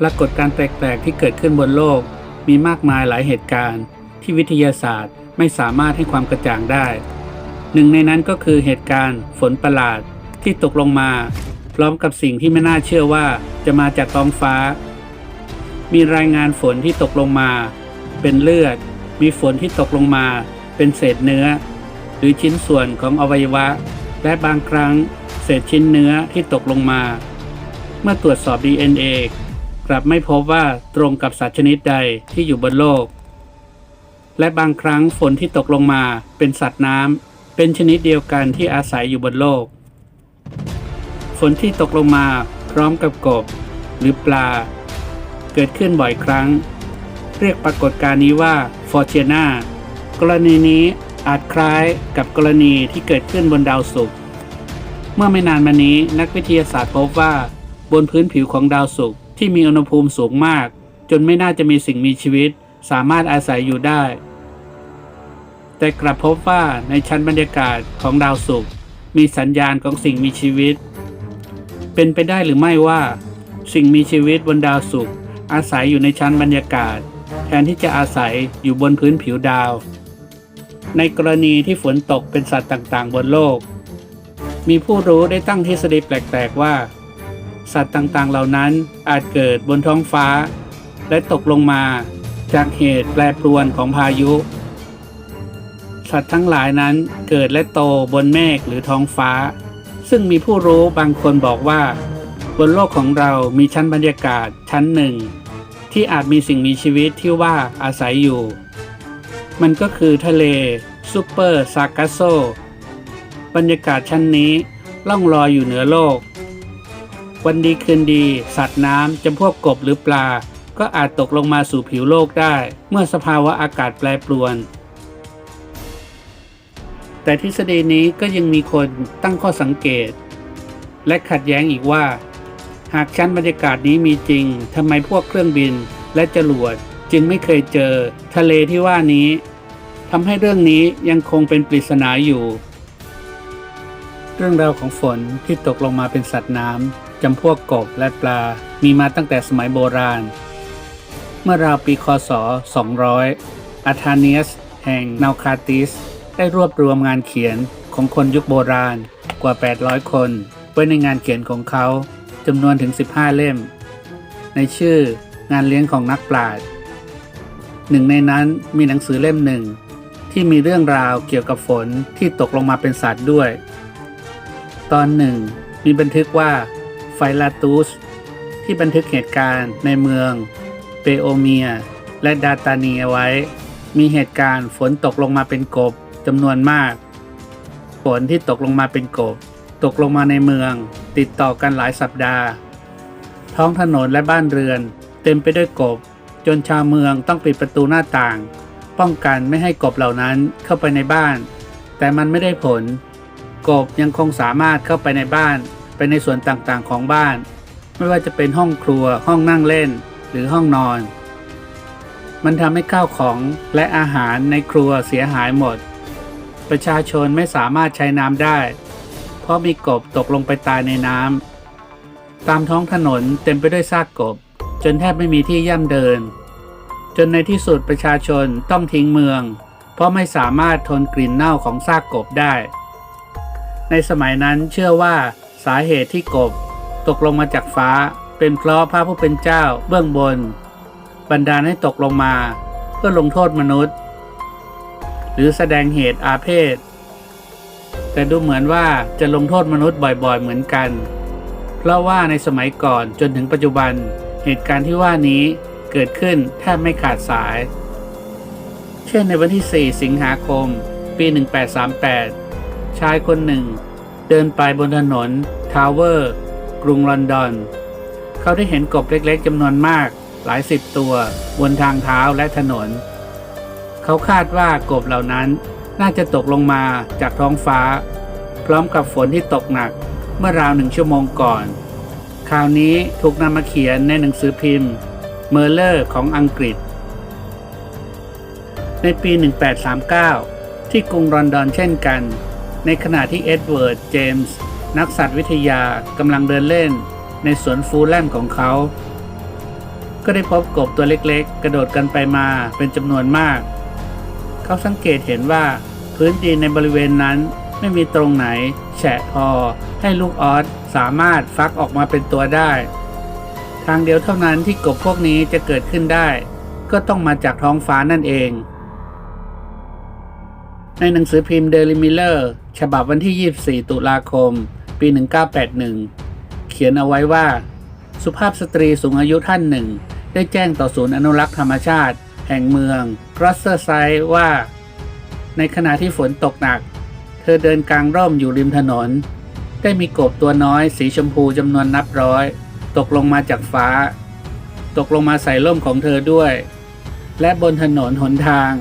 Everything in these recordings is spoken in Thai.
ปรากฏการแปลกๆที่เกิดขึ้นบนโลก มีมากมายหลายเหตุการณ์ ที่วิทยาศาสตร์ไม่สามารถให้ความกระจ่างได้ หนึ่งในนั้นก็คือเหตุการณ์ฝนประหลาดที่ตกลงมา พร้อมกับสิ่งที่ไม่น่าเชื่อว่าจะมาจากท้องฟ้า มีรายงานฝนที่ตกลงมา เป็นเลือด มีฝนที่ตกลงมา เป็นเศษเนื้อ หรือชิ้นส่วนของอวัยวะ และบางครั้ง เศษชิ้นเนื้อที่ตกลงมา เมื่อตรวจสอบ DNA กลับไม่พบว่าตรงกับสัตว์ชนิดใดที่อยู่บนโลก และบางครั้งฝนที่ตกลงมาเป็นสัตว์น้ำเป็นชนิดเดียวกันที่อาศัยอยู่บนโลก ฝนที่ตกลงมาพร้อมกับกบ หรือปลา เกิดขึ้นบ่อยครั้ง เรียกปรากฏการณ์นี้ว่าฟอร์เ n นากรณีนี้อาจคล้ายกับกรณีที่เกิดขึ้นบนดาวศุกร์เมื่อไม่นานมานี้นักวิทยาศาสตร์พบว่า บนพื้นผิวของดาวศุกร์ ที่มีอุณหภูมิสูงมาก จนไม่น่าจะมีสิ่งมีชีวิต สามารถอาศัยอยู่ได้ แต่กลับพบว่าในชั้นบรรยากาศของดาวศุกร์มีสัญญาณของสิ่งมีชีวิต เป็นไปได้หรือไม่ว่า สิ่งมีชีวิตบนดาวศุกร์อาศัยอยู่ในชั้นบรรยากาศ แทนที่จะอาศัยอยู่บนพื้นผิวดาว ในกรณีที่ฝนตกเป็นสัตว์ต่างๆ บนโลก มีผู้รู้ได้ตั้งทฤษฎีแปลก ๆ ว่า สัตว์ต่างๆ เหล่านั้นอาจเกิดบนท้องฟ้า และตกลงมาจากเหตุแปรปรวนของพายุ สัตว์ทั้งหลายนั้นเกิดและโตบนเมฆหรือท้องฟ้า ซึ่งมีผู้รู้บางคนบอกว่า บนโลกของเรามีชั้นบรรยากาศชั้นหนึ่ง ที่อาจมีสิ่งมีชีวิตที่ว่าอาศัยอยู่ มันก็คือทะเลซูเปอร์ซากาโซบรรยากาศชั้นนี้ล่องลอยอยู่เหนือโลก วันดีคืนดี สัตว์น้ำจำพวกกบหรือปลา ก็อาจตกลงมาสู่ผิวโลกได้ เมื่อสภาวะอากาศแปรปรวน แต่ทฤษฎีนี้ก็ยังมีคนตั้งข้อสังเกต และขัดแย้งอีกว่า หากชั้นบรรยากาศนี้มีจริงทำไมพวกเครื่องบินและจรวดจึงไม่เคยเจอทะเลที่ว่านี้ทำให้เรื่องนี้ยังคงเป็นปริศนาอยู่ เรื่องราวของฝนที่ตกลงมาเป็นสัตว์น้ำ จำพวกกบและปลา มีมาตั้งแต่สมัยโบราณ เมื่อราวปีคศ 200 อาธาเนียส แห่งนาคาติส ได้รวบรวมงานเขียนของคนยุคโบราณกว่า 800 คน ไว้ในงานเขียนของเขาจำนวนถึง 15 เล่ม ในชื่องานเลี้ยงของนักปราชญ์หนึ่งในนั้นมีหนังสือเล่มหนึ่ง ที่มีเรื่องราวเกี่ยวกับฝนที่ตกลงมาเป็นสัตว์ด้วย ตอนหนึ่งมีบันทึกว่า ฟลาตูส ที่บันทึกเหตุการณ์ในเมืองเปโอเมีย และดาตานีเอาไว้ มีเหตุการณ์ฝนตกลงมาเป็นกบจำนวนมาก ฝนที่ตกลงมาเป็นกบ ตกลงมาในเมือง ติดต่อกันหลายสัปดาห์ ท้องถนนและบ้านเรือน เต็มไปด้วยกบ จนชาวเมืองต้องปิดประตูหน้าต่าง ป้องกันไม่ให้กบเหล่านั้นเข้าไปในบ้าน แต่มันไม่ได้ผล กบยังคงสามารถเข้าไปในบ้าน ไปในส่วนต่างๆของบ้าน ไม่ว่าจะเป็นห้องครัว ห้องนั่งเล่น หรือห้องนอน มันทำให้ข้าวของและอาหารในครัวเสียหายหมด ประชาชนไม่สามารถใช้น้ำได้ เพราะมีกบตกลงไปตายในน้ำตามท้องถนนเต็มไปด้วยซากกบ จนแทบไม่มีที่ย่ำเดิน จนในที่สุดประชาชนต้องทิ้งเมือง เพราะไม่สามารถทนกลิ่นเน่าของซากกบได้ ในสมัยนั้นเชื่อว่า สาเหตุที่กบ ตกลงมาจากฟ้า เป็นเพราะพระผู้เป็นเจ้าเบื้องบน บันดาลให้ตกลงมา เพื่อลงโทษมนุษย์ หรือแสดงเหตุอาเพศ แต่ดูเหมือนว่าจะลงโทษมนุษย์บ่อยๆเหมือนกัน เพราะว่าในสมัยก่อนจนถึงปัจจุบันเหตุการณ์ที่ว่านี้เกิดขึ้นแทบไม่ขาดสาย เช่นในวันที่ 4 สิงหาคม ปี 1838 ชายคนหนึ่ง เดินไปบนถนนทาวเวอร์ กรุงลอนดอน เขาได้เห็นกบเล็กๆจำนวนมาก หลายสิบตัวบนทางเท้าและถนน เขาคาดว่ากบเหล่านั้นน่าจะตกลงมาจากท้องฟ้า พร้อมกับฝนที่ตกหนักเมื่อราวหนึ่งชั่วโมงก่อน ข่าวนี้ถูกนำมาเขียนในหนังสือพิมพ์เมอร์เลอร์ของอังกฤษ ในปี 1839 ที่กรุงลอนดอนเช่นกัน ในขณะที่เอ็ดเวิร์ด เจมส์ นักสัตว์วิทยากำลังเดินเล่น ในสวนฟูลแลมของเขา ก็ได้พบกบตัวเล็กๆ กระโดดกันไปมาเป็นจำนวนมาก เขาสังเกตเห็นว่าพื้นดินในบริเวณนั้นไม่มีตรงไหน แฉะพอ ให้ลูกออสสามารถฟักออกมาเป็นตัวได้ ทางเดียวเท่านั้นที่กบพวกนี้จะเกิดขึ้นได้ ก็ต้องมาจากท้องฟ้านั่นเอง ในหนังสือพิมพ์ Daily Miller ฉบับวันที่ 24 ตุลาคม ปี 1981 เขียนเอาไว้ว่า สุภาพสตรีสูงอายุท่านหนึ่ง ได้แจ้งต่อศูนย์อนุรักษ์ธรรมชาติ แห่งเมืองกรอสเซอร์ไซว่า ในขณะที่ฝนตกหนัก เธอเดินกลางร่มอยู่ริมถนน ได้มีกบตัวน้อยสีชมพูจำนวนนับร้อย ตกลงมาจากฟ้า ตกลงมาใส่ร่มของเธอด้วย และบนถนนหนทาง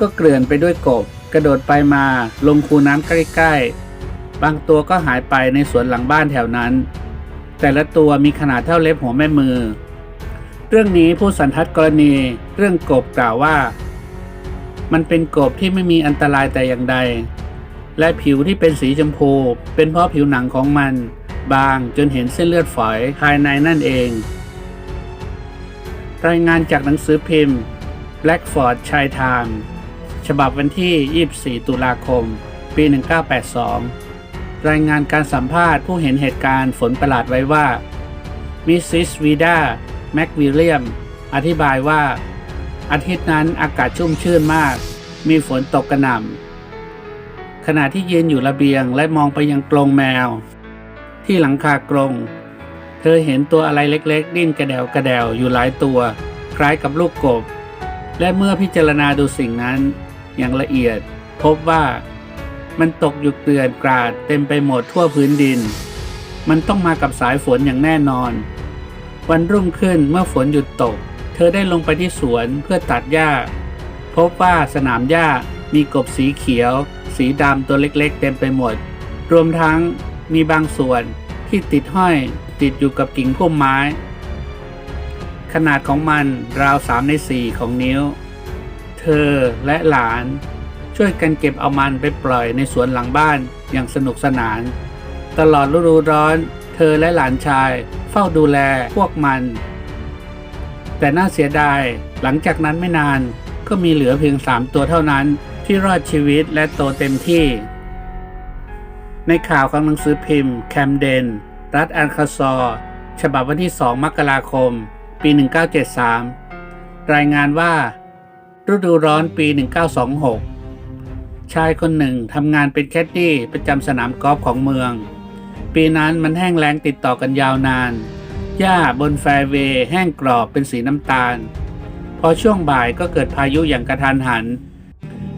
ก็เกลื่อนไปด้วยกบ กระโดดไปมาลงคูน้ำใกล้ๆ บางตัวก็หายไปในสวนหลังบ้านแถวนั้น แต่ละตัวมีขนาดเท่าเล็บหัวแม่มือ เรื่องนี้ผู้สันทัดกรณีเรื่องกบกล่าวว่า มันเป็นกบที่ไม่มีอันตรายแต่อย่างใด และผิวที่เป็นสีชมพู เป็นเพราะผิวหนังของมัน บางจนเห็นเส้นเลือดฝอยภายในนั่นเอง รายงานจากหนังสือพิมพ์ Blackford Chai Time ฉบับวันที่ 24 ตุลาคม ปี 1982 รายงานการสัมภาษณ์ผู้เห็นเหตุการณ์ฝนประหลาดไว้ว่า มิสซิสวีดาแม็กวิลเลียม อธิบายว่า อาทิตย์นั้นอากาศชุ่มชื่นมาก มีฝนตกกระหน่ำขณะที่ยืนอยู่ระเบียงและมองไปยังกรงแมว ที่หลังคากรง เธอเห็นตัวอะไรเล็กๆ ดิ้นกระเดวกระเดวอยู่หลายตัว คล้ายกับลูกกบ และเมื่อพิจารณาดูสิ่งนั้น อย่างละเอียด พบว่ามันตกอยู่เกลื่อนกราดเต็มไปหมดทั่วพื้นดิน มันต้องมากับสายฝนอย่างแน่นอน วันรุ่งขึ้นเมื่อฝนหยุดตก เธอได้ลงไปที่สวนเพื่อตัดหญ้า พบว่าสนามหญ้ามีกบสีเขียว สีดำตัวเล็กๆ เต็มไปหมด รวมทั้งมีบางส่วนที่ติดห้อยติดอยู่กับกิ่งพุ่มไม้ ขนาดของมันราวสามในสี่ของนิ้ว ธอและหลาน ช่วยกันเก็บเอามันไปปล่อยในสวนหลังบ้านอย่างสนุกสนาน ตลอดฤดูร้อน เธอและหลานชายเฝ้าดูแลพวกมัน แต่น่าเสียดายหลังจากนั้นไม่นานก็มีเหลือเพียงสามตัวเท่านั้นที่รอดชีวิตและโตเต็มที่ ในข่าวของหนังสือพิมพ์ แคมเดน รัฐอันคาซอร์ฉบับวันที่ 2 มกราคม ปี 1973 รายงานว่า ฤดูร้อนปี 1926 ชายคนหนึ่งทำงานเป็นแคดดี้ประจำสนามกอล์ฟของเมือง ปีนั้นมันแห้งแล้งติดต่อกันยาวนาน หญ้าบนแฟร์เวย์แห้งกรอบเป็นสีน้ำตาล พอช่วงบ่ายก็เกิดพายุอย่างกระทันหัน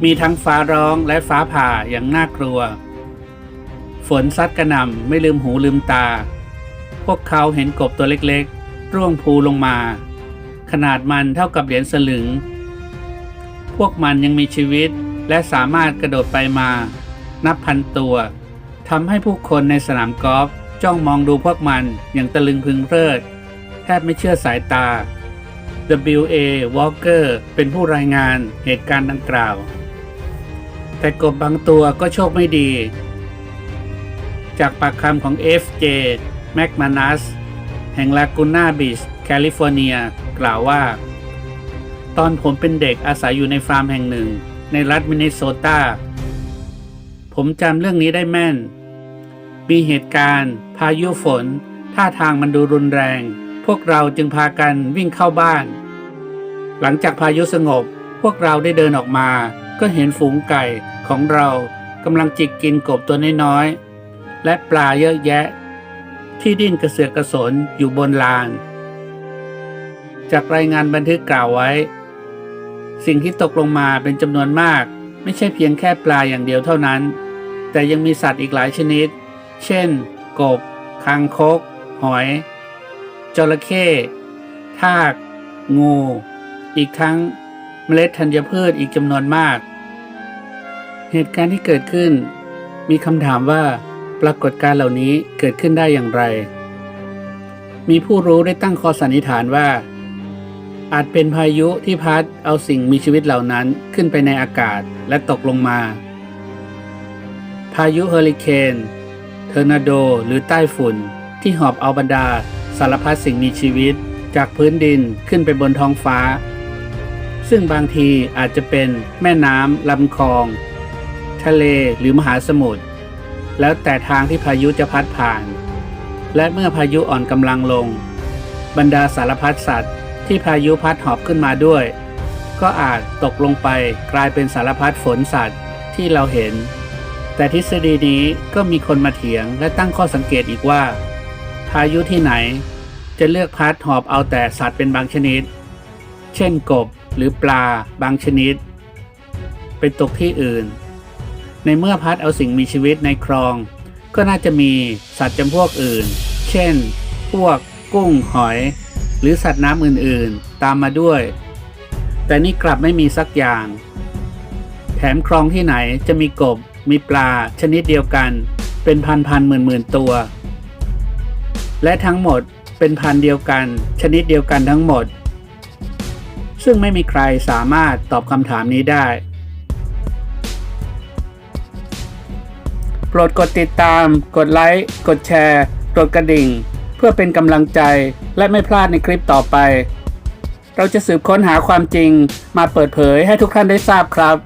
มีทั้งฟ้าร้องและฟ้าผ่าอย่างน่ากลัว ฝนซัดกระหน่ำไม่ลืมหูลืมตา พวกเขาเห็นกบตัวเล็กๆ ร่วงพูลงมา ขนาดมันเท่ากับเหรียญสลึง พวกมันยังมีชีวิต และสามารถกระโดดไปมา นับพันตัวทำให้ผู้คนในสนามกอล์ฟจ้องมองดูพวกมันอย่างตะลึงพึงเพลิด แทบไม่เชื่อสายตา W.A. Walker เป็นผู้รายงานเหตุการณ์ดังกล่าว แต่กบบางตัวก็โชคไม่ดี จากปากคำของ F.J. McManus แห่งลากูน่าบีชแคลิฟอร์เนีย กล่าวว่า ตอนผมเป็นเด็กอาศัยอยู่ในฟาร์มแห่งหนึ่ง ในรัฐมินนิโซตา ผมจำเรื่องนี้ได้แม่น มีเหตุการณ์ พายุฝน ท่าทางมันดูรุนแรง พวกเราจึงพากันวิ่งเข้าบ้าน หลังจากพายุสงบ พวกเราได้เดินออกมา ก็เห็นฝูงไก่ของเรากำลังจิกกินกบตัวน้อยๆ และปลาเยอะแยะ ที่ดิ้นกระเสือกกระสนอยู่บนลาน จากรายงานบันทึกกล่าวไว้ สิ่งที่ตกลงมาเป็นจำนวนมาก ไม่ใช่เพียงแค่ปลาอย่างเดียวเท่านั้น แต่ยังมีสัตว์อีกหลายชนิด เช่น กบ คางคก หอย จระเข้ ทาก งู อีกทั้งเมล็ดธัญพืชอีกจำนวนมาก เหตุการณ์ที่เกิดขึ้น มีคำถามว่า ปรากฏการณ์เหล่านี้เกิดขึ้นได้อย่างไร มีผู้รู้ได้ตั้งข้อสันนิษฐานว่า อาจเป็นพายุที่พัดเอาสิ่งมีชีวิตเหล่านั้นขึ้นไปในอากาศและตกลงมา พายุเฮอริเคนเทอร์นาโดหรือใต้ฝุ่น ที่หอบเอาบรรดาสารพัดสิ่งมีชีวิตจากพื้นดินขึ้นไปบนท้องฟ้า ซึ่งบางทีอาจจะเป็นแม่น้ำลำคลอง ทะเลหรือมหาสมุทรแล้วแต่ทางที่พายุจะพัดผ่าน และเมื่อพายุอ่อนกำลังลง บรรดาสารพัดสัตว์ ที่พายุพัดหอบขึ้นมาด้วย ก็อาจตกลงไปกลายเป็นสารพัดฝนสัตว์ที่เราเห็น แต่ทฤษฎีนี้ก็มีคนมาเถียงและตั้งข้อสังเกตอีกว่า พายุที่ไหน จะเลือกพัดหอบเอาแต่สัตว์เป็นบางชนิด เช่นกบหรือปลาบางชนิดไปตกที่อื่น ในเมื่อพัดเอาสิ่งมีชีวิตในคลอง ก็น่าจะมีสัตว์จำพวกอื่น เช่น พวกกุ้งหอย หรือสัตว์น้ำอื่นๆ ตามมาด้วย แต่นี่กลับไม่มีสักอย่าง แถมคลองที่ไหนจะมีกบ มีปลาชนิดเดียวกัน เป็นพันพันหมื่นหมื่นตัว และทั้งหมดเป็นพันเดียวกัน ชนิดเดียวกันทั้งหมด ซึ่งไม่มีใครสามารถตอบคำถามนี้ได้โปรดกดติดตาม กดไลค์ กดแชร์ กดกระดิ่ง เพื่อเป็นกำลังใจและไม่พลาดในคลิปต่อไป เราจะสืบค้นหาความจริงมาเปิดเผยให้ทุกท่านได้ทราบครับ